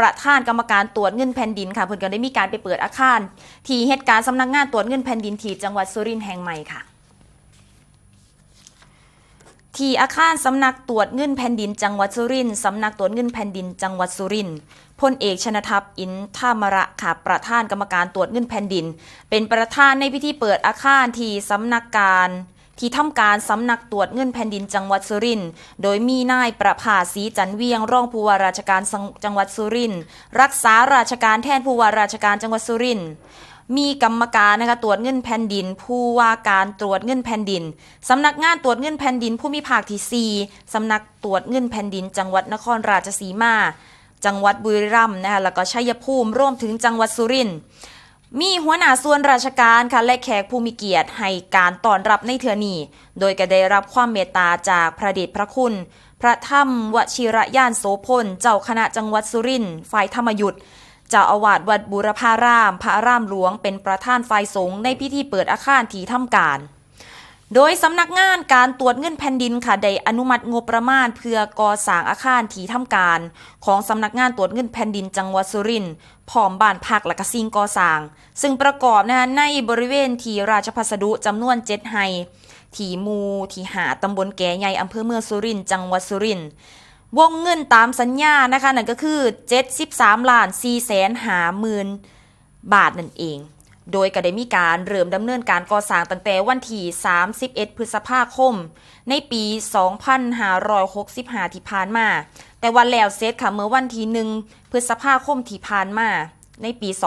ประธานกรรมการตรวจเงินแผ่นดินค่ะเพิ่อนก็ได้มีการไปเปิดอาคาร ที่เหตุการณ์สำนักงานตรวจเงินแผ่นดินที่จังหวัดสุรินทร์แห่งใหม่ค่ะที่อาคารสำนักตรวจเงินแผ่นดินจังหวัดสุรินทร์สำนักตรวจเงินแผ่นดินจังหวัดสุรินทร์พลเอกชนทัพอินทามระค่ะประธานกรรมการตรวจเงินแผ่นดิน เป็นประธานในพิธีเปิดอาคารที่สำนักการ ที่ทำการสำนักตรวจเงินแผ่นดินจังหวัดสุรินทร์โดยมีนายประภาสีจันเวียงรองผู้ว่าราชการจังหวัดสุรินทร์รักษาราชการแทนผู้ว่าราชการจังหวัดสุรินทร์มีกรรมการนะคะตรวจเงินแผ่นดิน ผู้ว่าการตรวจเงินแผ่นดิน สำนักงานตรวจเงินแผ่นดินผู้มีภาคที่4สำนักตรวจเงินแผ่นดิน จังหวัดนครราชสีมา จังหวัดบุรีรัมย์นะคะแล้วก็ชัยภูมิรวมถึงจังหวัดสุรินทร์ มีหัวหน้าส่วนราชการค่ะและแขกผู้มีเกียรติให้การต้อนรับในเทือนีโดยก็ได้รับความเมตตาจากพระเดชพระคุณ พระธรรมวชิระยานโสพล เจ้าคณะจังหวัดสุรินทร์ฝ่ายธรรมยุทธเจ้าอาวาสวัดบุรพาราม พระอารามหลวงเป็นประธานฝ่ายสงฆ์ในพิธีเปิดอาคารที่ทำการ โดยสำนักงานการตรวจเงินแผ่นดินค่ะได้อนุมัติงบประมาณ เพื่อก่อสร้างอาคารที่ทำการ ของสำนักงานตรวจเงินแผ่นดินจังหวัดสุรินทร์พร้อมบ้านพักและก็สิ่งก่อสร้าง ซึ่งประกอบนะคะในบริเวณที่ราชพัสดุจำนวนเจ็ดไฮที่มูที่หาตำบลแก่ใหญ่อำเภอเมืองสุรินทร์จังหวัดสุรินทร์วงเงินตามสัญญานะคะนั่นก็คือ 73ล้าน4แสนหาหมื่นบาทนั่นเอง โดยก็ได้มีการเริ่มดำเนินการก่อสร้างตั้งแต่วันที่ 31 พฤษภาคม ในปี 2565 ที่ผ่านมา แต่วันแล้วเสร็จค่ะเมื่อวันที่1พฤษภาคมที่ผ่านมา ในปี 2567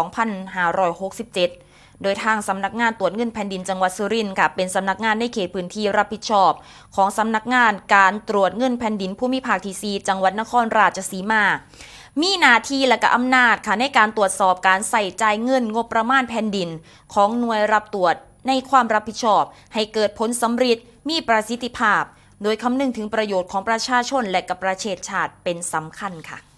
โดยทางสำนักงานตรวจเงินแผ่นดินจังหวัดสุรินทร์ค่ะเป็นสำนักงานในเขตพื้นที่รับผิดชอบ ของสำนักงานการตรวจเงินแผ่นดินผู้มีภาคที่4จังหวัดนครราชสีมา มีหน้าที่และก็อำนาจค่ะในการตรวจสอบการใส่ใจเงินงบประมาณแผ่นดิน ของหน่วยรับตรวจในความรับผิดชอบ ให้เกิดผลสำเร็จมีประสิทธิภาพ โดยคำนึงถึงประโยชน์ของประชาชนและกับประเทศชาติเป็นสำคัญค่ะ